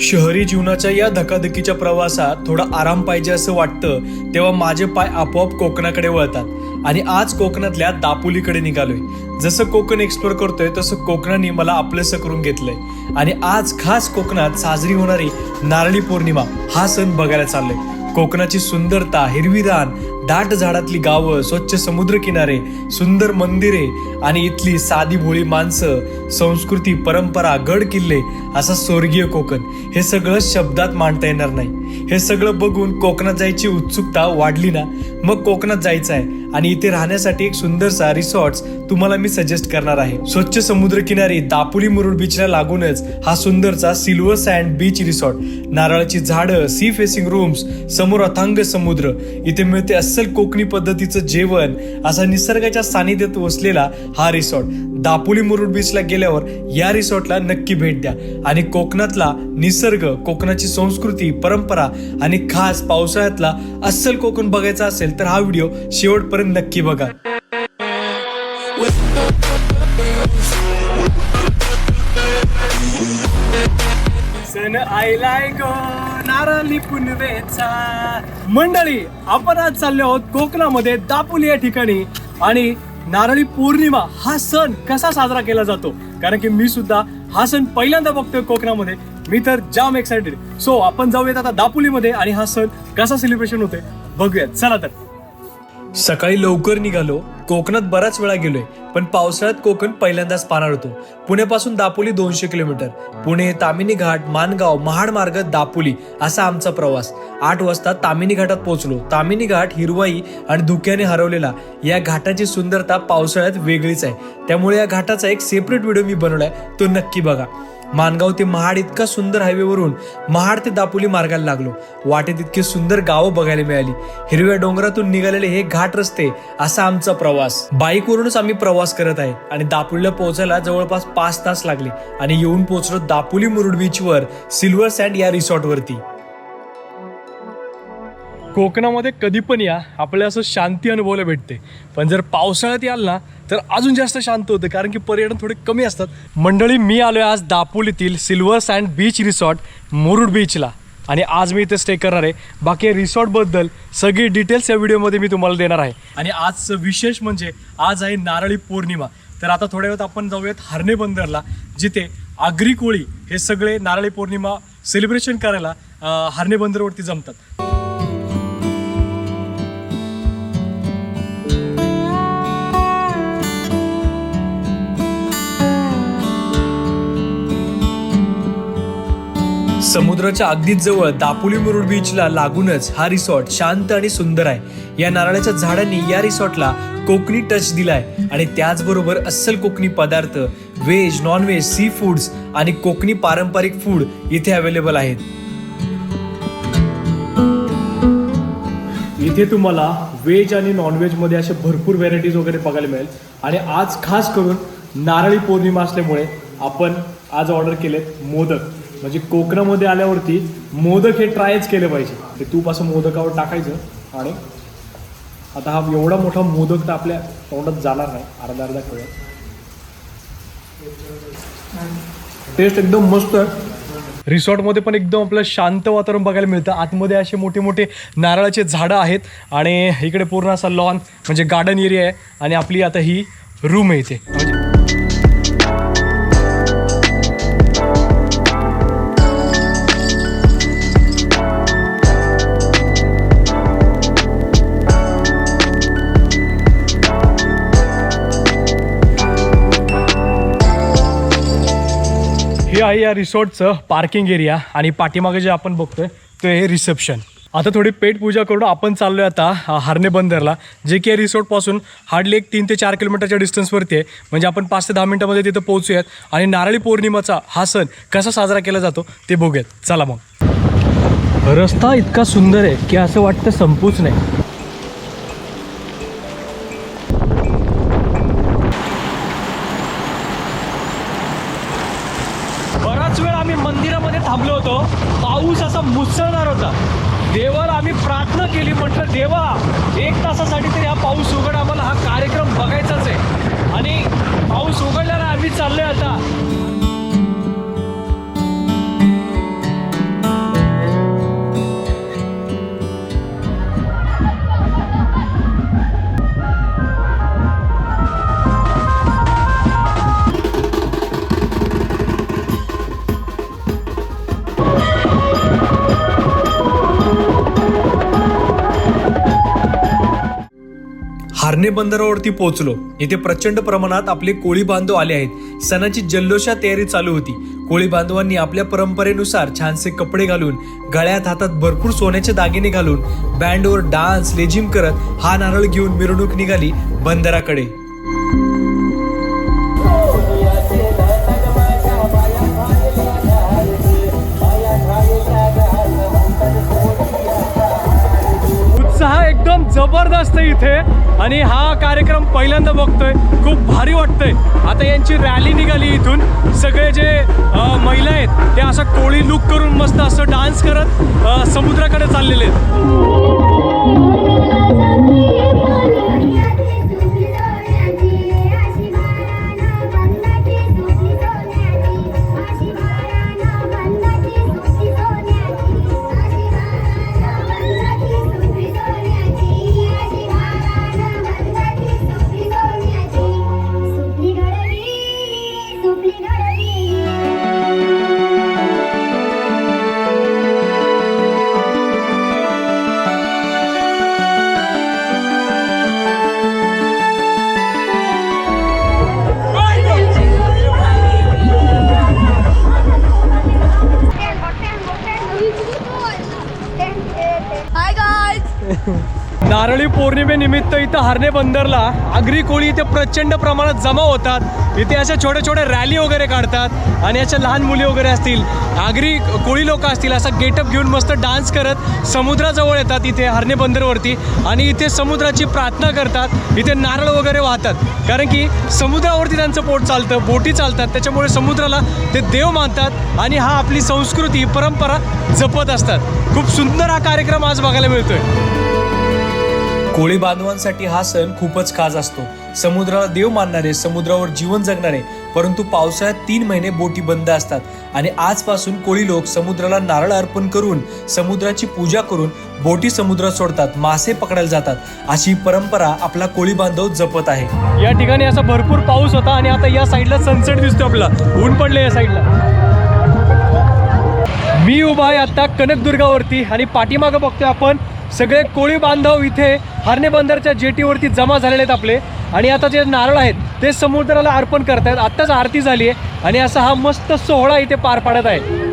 शहरी जीवनाच्या या धकाधकीच्या प्रवासात थोडा आराम पाहिजे असं वाटतं तेव्हा माझे पाय आपोआप कोकणाकडे वळतात. आणि आज कोकणातल्या दापोलीकडे निघालोय. जसं कोकण एक्सप्लोर करतोय तसं कोकणाने मला आपलंसं करून घेतलंय. आणि आज खास कोकणात साजरी होणारी नारळी पौर्णिमा हा सण बघायला चाललोय. कोकणाची सुंदरता हिरवी रान दाट झाडातली गावं स्वच्छ समुद्रकिनारे सुंदर मंदिरे आणि इथली साधी भोळी माणसं संस्कृती परंपरा गड किल्ले असा स्वर्गीय कोकण. हे सगळं शब्दात मांडता येणार नाही. हे सगळं बघून कोकणात जायची उत्सुकता वाढली ना मग कोकणात जायचं आहे आणि इथे राहण्यासाठी एक सुंदरसा रिसॉर्ट तुम्हाला मी सजेस्ट करणार आहे. स्वच्छ समुद्र किनारी दापोली मुरुड बीचला लागूनच हा सुंदरचा सिल्वर सँड बीच रिसॉर्ट नारळाची झाडं सी फेसिंग रूम्स समोर अथांग समुद्र इथे मिळते अस्सल कोकणी पद्धतीचं जेवण असा निसर्गाच्या सानिध्यात वसलेला हा रिसॉर्ट. दापोली मुरुड बीचला गेल्यावर या रिसॉर्टला नक्की भेट द्या. आणि कोकणातला निसर्ग कोकणाची संस्कृती परंपरा आणि खास पावसाळ्यातला अस्सल कोकण बघायचा असेल तर हा व्हिडिओ शेवटपर्यंत नक्की बघा. सण आयलाय गो नारळी पुनवेचा मंडळी आपण आज चाललो आहोत कोकणामध्ये दापोली या ठिकाणी. आणि नारळी पौर्णिमा हा सण कसा साजरा केला जातो? कारण की मी सुद्धा हा सण पहिल्यांदा बघतोय कोकणामध्ये. मी तर जाम एक्साइटेड सो आपण जाऊयात आता दापोलीमध्ये आणि हा सण कसा सेलिब्रेशन होतोय? बघूयात. चला तर. सकाळी लवकर निघालो. कोकणात बराच वेळा गेलोय पण पावसाळ्यात कोकण पहिल्यांदाच पाहणार होतो. पुण्यापासून दापोली दोनशे किलोमीटर. पुणे तामिनी घाट मानगाव महाड मार्ग दापोली असा आमचा प्रवास. आठ वाजता तामिनी घाटात पोहोचलो. तामिनी घाट हिरवाई आणि धुक्याने हरवलेला. या घाटाची सुंदरता पावसाळ्यात वेगळीच आहे. त्यामुळे या घाटाचा एक सेपरेट व्हिडिओ मी बनवलाय. तो नक्की बघा. मानगाव ते महाड इतका सुंदर हायवेवरून महाड ते दापोली मार्गाला लागलो. वाटेत इतकी सुंदर गावं बघायला मिळाली. हिरव्या डोंगरातून निघालेले हे घाट रस्ते असा आमचा प्रवास. बाईकवरूनच आम्ही प्रवास करत आहे आणि दापोलीला पोहोचायला जवळपास पाच तास लागले आणि येऊन पोहोचलो दापोली मुरुड बीचवर सिल्वर सँड या रिसॉर्टवरती कोकणामध्ये कधी पण या आपल्याला असं शांती अनुभवायला भेटते. पण जर पावसाळ्यात याल ना तर अजून जास्त शांत होतं कारण की पर्यटन थोडे कमी असतात. मंडळी मी आलोय आज दापोलीतील silver sand beach resort Murud बीचला. आणि आज मी इथे स्टे करणार आहे. बाकी रिसॉर्टबद्दल सगळी डिटेल्स या व्हिडिओमध्ये मी तुम्हाला देणार आहे. आणि आजचं विशेष म्हणजे आज आहे नारळी पौर्णिमा. तर आता थोड्या वेळात आपण जाऊयात हरणे बंदरला जिथे आगरी कोळी हे सगळे नारळी पौर्णिमा सेलिब्रेशन करायला हरणे बंदरवरती जमतात. समुद्राच्या अगदीच जवळ दापोली मुरुड बीचला लागूनच हा रिसॉर्ट शांत आणि सुंदर आहे. या नारळाच्या झाडांनी या रिसॉर्टला कोकणी टच दिलाय आणि त्याचबरोबर अस्सल कोकणी पदार्थ veg non veg sea foods आणि कोकणी पारंपरिक फूड इथे अवेलेबल आहेत. इथे तुम्हाला व्हेज आणि नॉनव्हेजमध्ये असे भरपूर व्हेरायटीज वगैरे बघायला मिळेल. आणि आज खास करून नारळी पौर्णिमा असल्यामुळे आपण आज ऑर्डर केलेत मोदक. म्हणजे कोकणामध्ये आल्यावरती मोदक हे ट्रायच केले पाहिजे. ते तूप असं मोदकावर टाकायचं आणि आता हा एवढा मोठा मोदक तर आपल्या तोंडात जाणार नाही. अर्धा अर्धा करूया टेस्ट एकदम मस्त आहे. रिसॉर्टमध्ये पण एकदम आपलं शांत वातावरण बघायला मिळतं. आतमध्ये असे मोठे मोठे नारळाचे झाडं आहेत आणि इकडे पूर्ण असा लॉन म्हणजे गार्डन एरिया आहे. आणि आपली आता ही रूम आहे इथे. हे आहे या रिसॉर्टचं पार्किंग एरिया आणि पाठीमागे जे आपण बघतोय ते हे रिसेप्शन. आता थोडी पेट पूजा करून आपण चाललोय आता अ, बंदरला जे की या रिसॉर्टपासून हार्डली एक तीन ते चार किलोमीटरच्या डिस्टन्सवरती आहे. म्हणजे आपण पाच ते दहा मिनिटामध्ये तिथं पोहोचूयात. आणि नारळी पौर्णिमाचा हा सण कसा साजरा केला जातो ते बघूयात. चला मग. रस्ता इतका सुंदर आहे की असं वाटतं संपूच नाही. मध्ये थांबलो होतो. पाऊस असा मुसळणार होता. देवाला आम्ही प्रार्थना केली. म्हटलं देवा एक तासासाठी तरी हा पाऊस उघड. आम्हाला हा कार्यक्रम बघायचाच आहे. आणि पाऊस उघडल्यानं आम्ही चाललोय आता. हरणे बंदरावरती पोहोचलो. इथे प्रचंड प्रमाणात आपले कोळी बांधव आले आहेत. सणाची जल्लोषा तयारी चालू होती. कोळी बांधवांनी आपल्या परंपरेनुसार छानसे कपडे घालून गळ्यात हातात भरपूर सोन्याचे दागिने घालून बँडवर डान्स लेझिम करत हा नारळ घेऊन मिरवणूक निघाली बंदराकडे. उत्साह एकदम जबरदस्त इथे. आणि हा कार्यक्रम पहिल्यांदा बघतोय. खूप भारी वाटतंय. आता यांची रॅली निघाली इथून. सगळे जे महिला आहेत ते असं कोळी लुक करून मस्त असं डान्स करत समोर नारळी पौर्णिमेनिमित्त इथं हरणे बंदरला आगरी कोळी इथे प्रचंड प्रमाणात जमा होतात. इथे अशा छोट्या छोट्या रॅली वगैरे काढतात आणि अशा लहान मुली वगैरे असतील आगरी कोळी लोक असतील असा गेटअप घेऊन मस्त डान्स करत समुद्राजवळ येतात इथे हरणे बंदरवरती आणि इथे समुद्राची प्रार्थना करतात इथे नारळ वगैरे वाहतात. कारण की समुद्रावरती त्यांचं पोट चालतं बोटी चालतात त्याच्यामुळे समुद्राला ते देव मानतात आणि हा आपली संस्कृती परंपरा जपत असतात. खूप सुंदर हा कार्यक्रम आज बघायला मिळतोय. कोळी बांधवांसाठी हा सण खूपच खास असतो. समुद्राला देव मानणारे समुद्रावर जीवन जगणारे परंतु पावसाळ्यात तीन महिने बोटी बंद असतात. आणि आजपासून कोळी लोक समुद्राला नारळ अर्पण करून समुद्राची पूजा करून बोटी समुद्रात सोडतात मासे पकडायला जातात. अशी परंपरा आपला कोळी बांधव जपत आहे. या ठिकाणी असा भरपूर पाऊस होता आणि आता या साईडला सनसेट दिसतो आपला ऊन पडले या साईडला. मी उभा आहे आता कनकदुर्गावरती आणि पाठीमागं बघतोय आपण सगळे कोळी बांधव इथे हरणे बंदरच्या जेटीवरती जमा झालेले आहेत आपले. आणि आता जे नारळ आहेत ते समुद्राला अर्पण करतायत. आत्ताच आरती झाली आहे आणि असा हा मस्त सोहळा इथे पार पाडत आहे.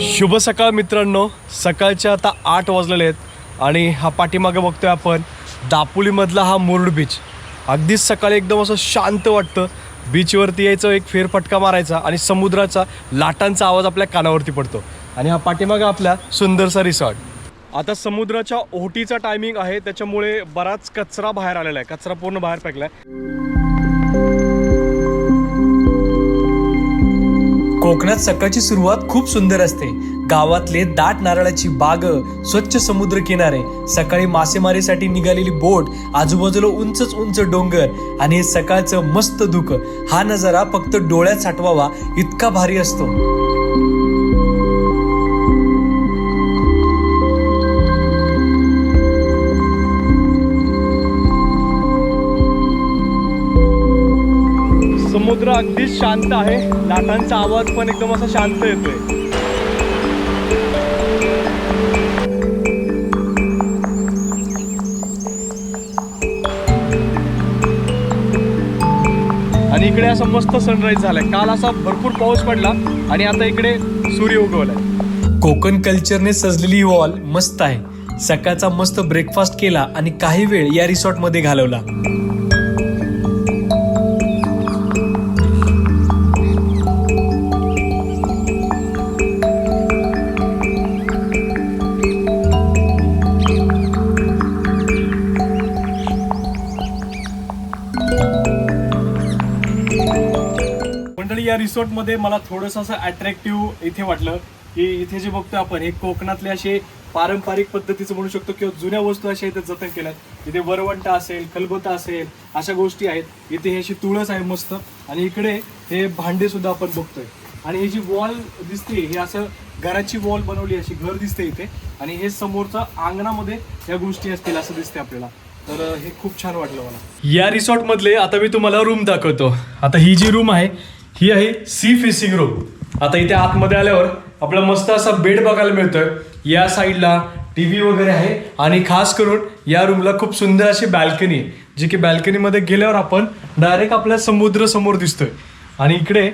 शुभ सकाळ मित्रांनो. सकाळचे आता आठ वाजलेले आहेत आणि हा पाठीमागे बघतोय आपण दापोलीमधला हा मुरुड बीच अगदीच सकाळी एकदम असं शांत वाटतं. बीचवरती यायचं एक फेरफटका मारायचा आणि समुद्राचा लाटांचा आवाज आपल्या कानावरती पडतो. आणि हा पाठीमागे आपला सुंदरसा रिसॉर्ट आता समुद्राच्या ओहटीचा टायमिंग आहे त्याच्यामुळे बराच कचरा बाहेर आलेला आहे. कचरा पूर्ण बाहेर फेकला आहे कोकणात सकाळची सुरुवात खूप सुंदर असते. गावातले दाट नारळाची बाग स्वच्छ समुद्र किनारे सकाळी मासेमारीसाठी निघालेली बोट आजूबाजूला उंचच उंच डोंगर आणि हे सकाळचं मस्त धुकं हा नजारा फक्त डोळ्यात साठवावा इतका भारी असतो. अगदीच शांत आहे. लाटांचा आवाज पण एकदम असा शांत येतोय. आणि इकडे असा मस्त सनराईज झालाय. काल असा भरपूर पाऊस पडला आणि आता इकडे सूर्य उगवलाय. कोकण कल्चरने सजलेली ही वॉल मस्त आहे. सकाळचा मस्त ब्रेकफास्ट केला आणि काही वेळ या रिसॉर्टमध्ये घालवला. एपिसोडमध्ये मला थोडंसं असं अट्रॅक्टिव्ह इथे वाटलं की इथे जे बघतोय आपण हे कोकणातले असे पारंपरिक पद्धतीचं म्हणू शकतो किंवा जुन्या वस्तू अशा इथे जतन केल्यात. इथे वरवंटा असेल खलबता असेल अशा गोष्टी आहेत. इथे ही अशी तुळस आहे मस्त. आणि इकडे हे भांडे सुद्धा आपण बघतोय. आणि ही जी वॉल दिसते हे असं घराची वॉल बनवली अशी घर दिसते इथे. आणि हे समोरचं अंगणामध्ये या गोष्टी असतील असं दिसते आपल्याला. तर हे खूप छान वाटलं मला. या रिसॉर्ट मधले आता मी तुम्हाला रूम दाखवतो. आता ही जी रूम आहे ही आहे सी फेसिंग रूम आता इथे आतमध्ये आल्यावर आपला मस्त असा बेड बघायला मिळतोय. या साईडला टी व्ही वगैरे आहे आणि खास करून या रूमला खूप सुंदर अशी बॅल्कनी आहे जी की बॅल्कनीमध्ये गेल्यावर आपण डायरेक्ट आपल्या समुद्र समोर दिसतोय. आणि इकडे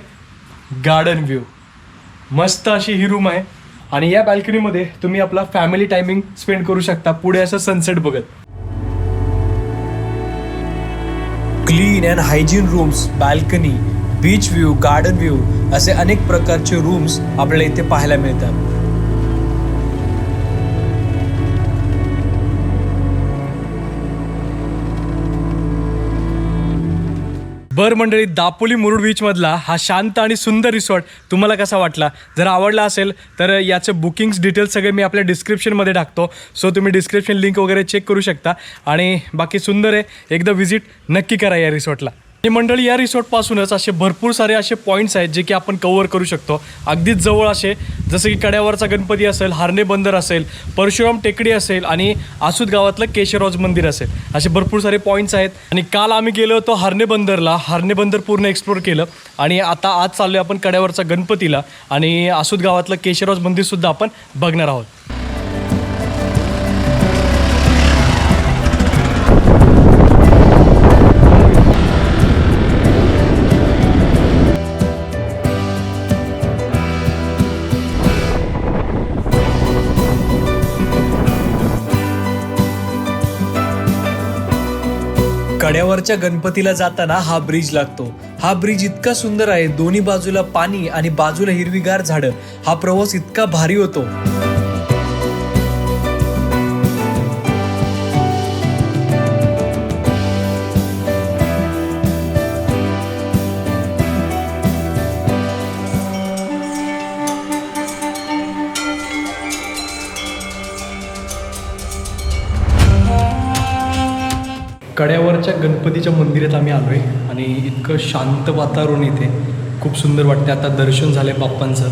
गार्डन व्ह्यू मस्त अशी ही रूम आहे. आणि या बॅल्कनीमध्ये तुम्ही आपला फॅमिली टायमिंग स्पेंड करू शकता. पुढे असं सनसेट बघत. Clean and hygiene rooms balcony beach view garden view असे अनेक प्रकारचे रूम्स आपल्याला इथे पाहायला मिळतात. बर मंडळी दापोली मुरुड बीचमधला हा शांत आणि सुंदर रिसॉर्ट तुम्हाला कसा वाटला? जर आवडला असेल तर याचे बुकिंग्स डिटेल्स सगळे मी आपल्या डिस्क्रिप्शनमध्ये टाकतो. सो तुम्ही डिस्क्रिप्शन लिंक वगैरे चेक करू शकता. आणि बाकी सुंदर आहे एकदा व्हिजिट नक्की करा या रिसॉर्टला आणि मंडळी या रिसॉर्टपासूनच असे भरपूर सारे असे पॉईंट्स आहेत जे की आपण कव्हर करू शकतो. अगदीच जवळ असे जसं की कड्यावरचा गणपती असेल हार्ने बंदर असेल परशुराम टेकडी असेल आणि आसूद गावातलं केशवराज मंदिर असेल. असे भरपूर सारे पॉईंट्स आहेत. आणि काल आम्ही गेलो होतो हार्ने बंदरला. हार्ने बंदर पूर्ण एक्सप्लोर केलं. आणि आता आज चाललो आपण कड्यावरचा गणपतीला. आणि आसूद गावातलं केशवराज मंदिरसुद्धा आपण बघणार आहोत. कड्यावरच्या गणपतीला जाताना हा ब्रिज लागतो. हा ब्रिज इतका सुंदर आहे दोन्ही बाजूला पाणी आणि बाजूला हिरवीगार झाडं. हा प्रवास इतका भारी होतो. कड्यावरच्या गणपतीच्या मंदिरात आम्ही आलो आहे आणि इतकं शांत वातावरण इथे. खूप सुंदर वाटते आता दर्शन झाले बाप्पांचं.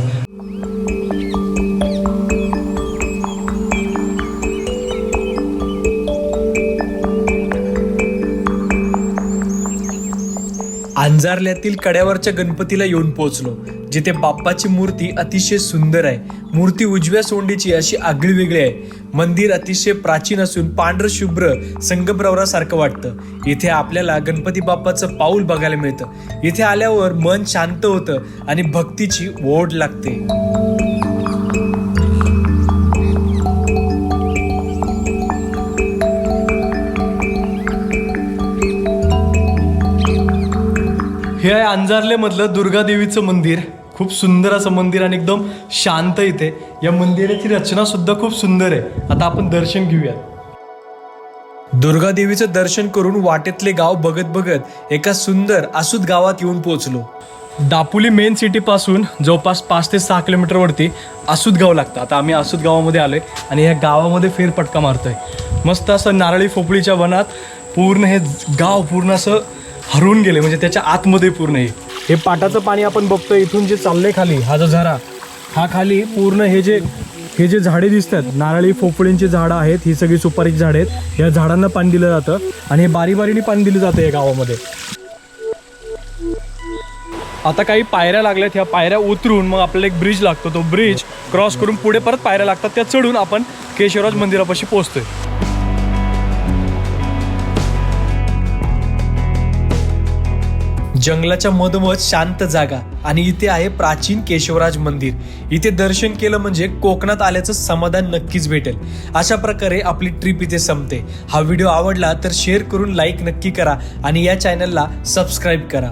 अंजारल्यातील कड्यावरच्या गणपतीला येऊन पोहोचलो. जिथे बाप्पाची मूर्ती अतिशय सुंदर आहे. मूर्ती उजव्या सोंडीची अशी आगळी वेगळी आहे. मंदिर अतिशय प्राचीन असून पांढर शुभ्र संगमरवरासारखं वाटतं. इथे आपल्याला गणपती बाप्पाचं पाऊल बघायला मिळतं. इथे आल्यावर मन शांत होतं आणि भक्तीची ओढ लागते. हे आहे अंजारलेमधलं दुर्गादेवीचं मंदिर. खूप सुंदर असं मंदिर आणि एकदम शांत इथे. या मंदिराची रचना सुद्धा खूप सुंदर आहे. आता आपण दर्शन घेऊया दुर्गा देवीचं दर्शन करून वाटेतले गाव बघत बघत एका सुंदर असूत गावात येऊन पोहोचलो. दापोली मेन सिटी पासून जवळपास पाच ते सहा किलोमीटर वरती आसूद गाव लागतं. आता आम्ही आसूद गावामध्ये आलोय आणि ह्या गावामध्ये फेरपटका मारतोय. मस्त असं नारळी फोपळीच्या वनात पूर्ण हे गाव पूर्ण असं हरवून गेले. म्हणजे त्याच्या आतमध्ये पूर्ण हे. हे पाटाचं पाणी आपण बघतोय इथून जे चाललंय खाली हा जो झरा हा खाली पूर्ण हे जे हे जे झाडे दिसतात नारळी फोफळींची झाडं आहेत ही सगळी सुपारीची झाडे आहेत. या झाडांना पाणी दिलं जातं आणि हे बारी बारीने पाणी दिलं जातं या गावामध्ये. आता काही पायऱ्या लागल्यात ह्या पायऱ्या उतरून मग आपल्याला एक ब्रिज लागतो. तो ब्रिज क्रॉस करून पुढे परत पायऱ्या लागतात त्या चढून आपण केशवराज मंदिरापाशी पोहोचतोय. जंगलाच्या मधोमध शांत जागा. आणि इथे आहे प्राचीन केशवराज मंदिर. इथे दर्शन केलं म्हणजे कोकणात आल्याचं समाधान नक्कीच भेटेल. अशा प्रकारे आपली ट्रिप इथे संपते. हा व्हिडिओ आवडला तर शेअर करून लाईक नक्की करा. आणि या चॅनलला सबस्क्राईब करा.